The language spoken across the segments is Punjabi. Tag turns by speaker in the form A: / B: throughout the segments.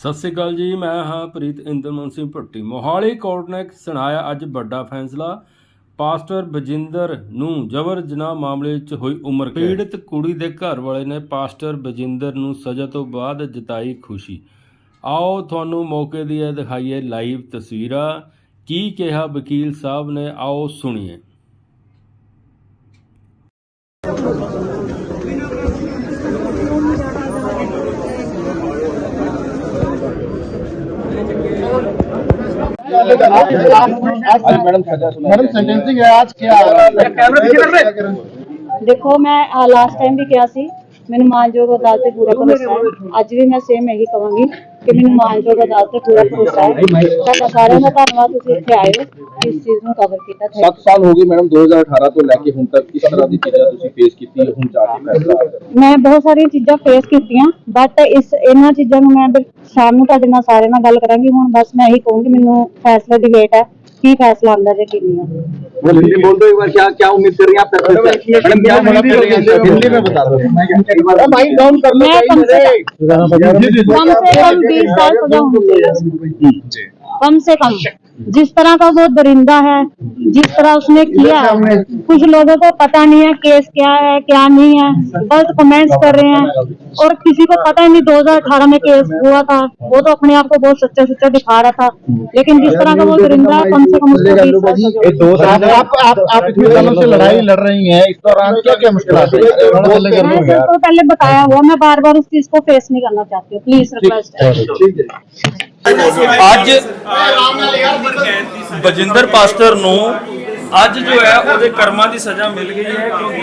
A: ਸਤਿ ਸ੍ਰੀ ਅਕਾਲ ਜੀ, ਮੈਂ ਹਾਂ ਪ੍ਰੀਤ ਇੰਦਰਮਨ ਸਿੰਘ ਭੱਟੀ। ਮੋਹਾਲੀ ਕੋਰਟ ਨੇ ਸੁਣਾਇਆ ਅੱਜ ਵੱਡਾ ਫੈਸਲਾ। ਪਾਸਟਰ ਬਜਿੰਦਰ ਨੂੰ ਜਬਰ ਜਨਾਹ ਮਾਮਲੇ 'ਚ ਹੋਈ ਉਮਰ ਕੈਦ। ਪੀੜਤ ਕੁੜੀ ਦੇ ਘਰ ਵਾਲੇ ਨੇ ਪਾਸਟਰ ਬਜਿੰਦਰ ਨੂੰ ਸਜ਼ਾ ਤੋਂ ਬਾਅਦ ਜਤਾਈ ਖੁਸ਼ੀ। ਆਓ ਤੁਹਾਨੂੰ ਮੌਕੇ ਦੀ ਇਹ ਦਿਖਾਈਏ ਲਾਈਵ ਤਸਵੀਰਾਂ। ਕੀ ਕਿਹਾ ਵਕੀਲ ਸਾਹਿਬ ਨੇ? ਆਓ ਸੁਣੀਏ।
B: मैडम सेंटेंसिंग है आज क्या
C: ਦੇਖੋ ਮੈਂ ਲਾਸਟ ਟਾਈਮ ਵੀ ਕਿਹਾ ਸੀ ਮੈਨੂੰ ਮਾਨਯੋਗ ਅਦਾਲਤ ਤੇ ਪੂਰਾ ਭਰੋਸਾ ਹੈ ਅੱਜ ਵੀ ਮੈਂ ਸੇਮ ਇਹੀ ਕਹਾਂਗੀ ਕਿ ਮੈਨੂੰ ਮਾਨਯੋਗ ਅਦਾਲਤ ਤੇ ਪੂਰਾ ਭਰੋਸਾ ਹੈ। ਤੁਹਾਡਾ ਸਾਰਿਆਂ ਦਾ ਧੰਨਵਾਦ ਤੁਸੀਂ ਇੱਥੇ ਆਏ ਹੋ। ਇਸ ਚੀਜ਼ ਨੂੰ ਕਵਰ ਕੀਤਾ ਥੈਂਕ
D: 7 ਸਾਲ ਹੋ ਗਏ ਮੈਡਮ 2018 ਤੋਂ ਲੈ ਕੇ ਹੁਣ ਤੱਕ ਕਿਸ ਤਰ੍ਹਾਂ ਦੀ ਚੀਜ਼ਾਂ ਤੁਸੀਂ ਫੇਸ ਕੀਤੀ ਹੁਣ ਜਾ ਕੇ ਫੈਸਲਾ ਆਇਆ
C: ਮੈਂ ਬਹੁਤ ਸਾਰੀਆਂ ਚੀਜ਼ਾਂ ਫੇਸ ਕੀਤੀਆਂ ਬਟ ਇਸ ਇਹਨਾਂ ਚੀਜ਼ਾਂ ਨੂੰ ਮੈਂ ਫਿਰ ਸ਼ਾਮ ਨੂੰ ਤੁਹਾਡੇ ਨਾਲ ਸਾਰਿਆਂ ਨਾਲ ਗੱਲ ਕਰਾਂਗੀ। ਹੁਣ ਬਸ ਮੈਂ ਇਹੀ ਕਹੂੰਗੀ ਮੈਨੂੰ ਫੈਸਲੇ ਦੀ ਵੇਟ ਹੈ। की फैसला आंदा जे
D: किन्नी हिंदी बोल दो एक बार क्या क्या उम्मीद कर रही हैं आप
B: हिंदी में बता डाउन कर
C: लो कम से कम 20 साल सजा कम से कम जिस तरह का वो दरिंदा है जिस तरह उसने किया है कुछ लोगों को पता नहीं है केस क्या है क्या नहीं है गलत कमेंट्स कर रहे हैं। और किसी को पता ही नहीं 2018 में केस हुआ था वो तो अपने आप को बहुत सच्चा सच्चा दिखा रहा था। लेकिन जिस तरह का वो दरिंदा है कम से कम उसको
B: लड़ाई लड़ रही हैं इस दौरान क्या क्या मुश्किल है?
C: पहले बताया हुआ मैं बार बार उस चीज़ को फेस नहीं करना चाहती हूँ। प्लीज़ रिक्वेस्ट है।
E: ਅੱਜ ਬਜਿੰਦਰ ਪਾਸਟਰ ਨੂੰ ਅੱਜ ਜੋ ਹੈ ਉਹਦੇ ਕਰਮਾਂ ਦੀ ਸਜ਼ਾ ਮਿਲ ਗਈ ਹੈ ਕਿਉਂਕਿ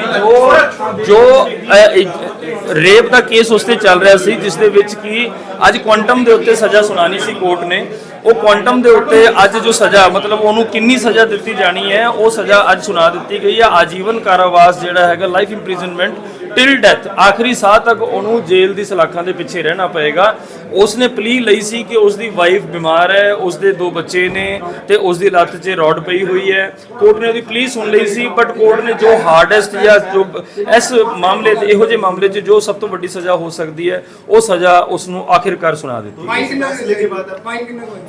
E: ਜੋ ਜੋ ਰੇਪ ਦਾ ਕੇਸ ਉਸ ਤੇ ਚੱਲ ਰਿਹਾ ਸੀ, ਜਿਸ ਦੇ ਵਿੱਚ ਕਿ ਅੱਜ ਕੁਆਂਟਮ ਦੇ ਉੱਤੇ ਸਜ਼ਾ ਸੁਣਾਣੀ ਸੀ ਕੋਰਟ ਨੇ। ਉਹ ਕੁਆਂਟਮ ਦੇ ਉੱਤੇ ਅੱਜ ਜੋ ਸਜ਼ਾ, ਮਤਲਬ ਉਹਨੂੰ ਕਿੰਨੀ ਸਜ਼ਾ ਦਿੱਤੀ ਜਾਣੀ ਹੈ, ਉਹ ਸਜ਼ਾ ਅੱਜ ਸੁਣਾ ਦਿੱਤੀ ਗਈ ਹੈ। ਆਜੀਵਨ ਕਾਰਾਵਾਸ ਜਿਹੜਾ ਹੈਗਾ ਲਾਈਫ ਇੰਪ੍ਰਿਜ਼ਨਮੈਂਟ ਟਿਲ ਡੈਥ ਆਖਰੀ ਸਾਹ ਤੱਕ ਉਹਨੂੰ ਜੇਲ੍ਹ ਦੀ ਸਲਾਖਾਂ ਦੇ ਪਿੱਛੇ ਰਹਿਣਾ ਪਏਗਾ। ਉਸਨੇ ਪਲੀ ਲਈ ਸੀ ਕਿ ਉਸ ਦੀ ਵਾਈਫ ਬਿਮਾਰ ਹੈ ਉਸ ਦੇ ਦੋ ਬੱਚੇ ਨੇ ਤੇ ਉਸ ਦੀ ਲੱਤ 'ਚ ਰੋਡ ਪਈ ਹੋਈ ਹੈ। ਕੋਰਟ ਨੇ ਉਹਦੀ ਪਲੀ ਸੁਣ ਲਈ ਸੀ ਬਟ ਕੋਰਟ ਨੇ ਜੋ ਹਾਰਡੈਸਟ ਜਾਂ ਜੋ ਇਸ ਮਾਮਲੇ 'ਚ ਇਹੋ ਜਿਹੇ ਮਾਮਲੇ 'ਚ ਜੋ ਸਭ ਤੋਂ ਵੱਡੀ ਸਜ਼ਾ ਹੋ ਸਕਦੀ ਹੈ ਉਹ ਸਜ਼ਾ ਉਸ ਨੂੰ ਆਖਿਰਕਾਰ ਸੁਣਾ ਦਿੱਤੀ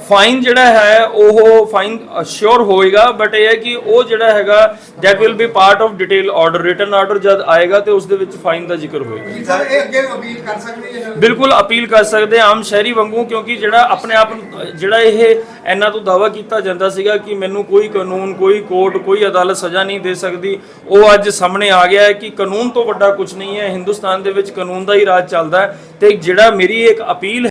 E: ਫਾਈਨ ਜਿਹੜਾ ਹੈ ਉਹ ਫਾਈਨ ਸ਼ੋਰ ਹੋਏਗਾ ਬਟ ਇਹ ਹੈ ਕਿ ਉਹ ਜਿਹੜਾ ਹੈਗਾ that will be part of detail order written order ਜਦ ਆਏਗਾ ਤੇ ਉਸ ਦੇ ਵਿੱਚ ਫਾਈਨ ਦਾ ਜ਼ਿਕਰ ਹੋਏਗਾ।
F: ਸਰ ਇਹ ਅੱਗੇ ਅਪੀਲ ਕਰ ਸਕਦੇ ਹਾਂ
E: ਬਿਲਕੁਲ ਅਪੀਲ ਕਰ ਸਕਦੇ ਆਮ ਸ਼ਹਿਰੀ ਵਾਂਗੂ ਕਿਉਂਕਿ ਜਿਹੜਾ ਆਪਣੇ ਆਪ ਜਿਹੜਾ ਇਹ ਇਹਨਾਂ ਤੋਂ ਦਾਵਾ ਕੀਤਾ ਜਾਂਦਾ ਸੀਗਾ ਕਿ ਮੈਨੂੰ ਕੋਈ ਕਾਨੂੰਨ ਕੋਈ ਕੋਰਟ ਕੋਈ ਅਦਾਲਤ ਸਜ਼ਾ ਨਹੀਂ ਦੇ ਸਕਦੀ ਉਹ ਅੱਜ ਸਾਹਮਣੇ ਆ ਗਿਆ ਹੈ ਕਿ ਕਾਨੂੰਨ ਤੋਂ ਵੱਡਾ ਕੁਝ ਨਹੀਂ ਹੈ। ਹਿੰਦੁਸਤਾਨ ਦੇ ਵਿੱਚ ਕਾਨੂੰਨ ਦਾ ਹੀ ਰਾਜ ਚੱਲਦਾ ਹੈ ਤੇ ਜਿਹੜਾ ਮੇਰੀ ਇੱਕ ਅਪੀਲ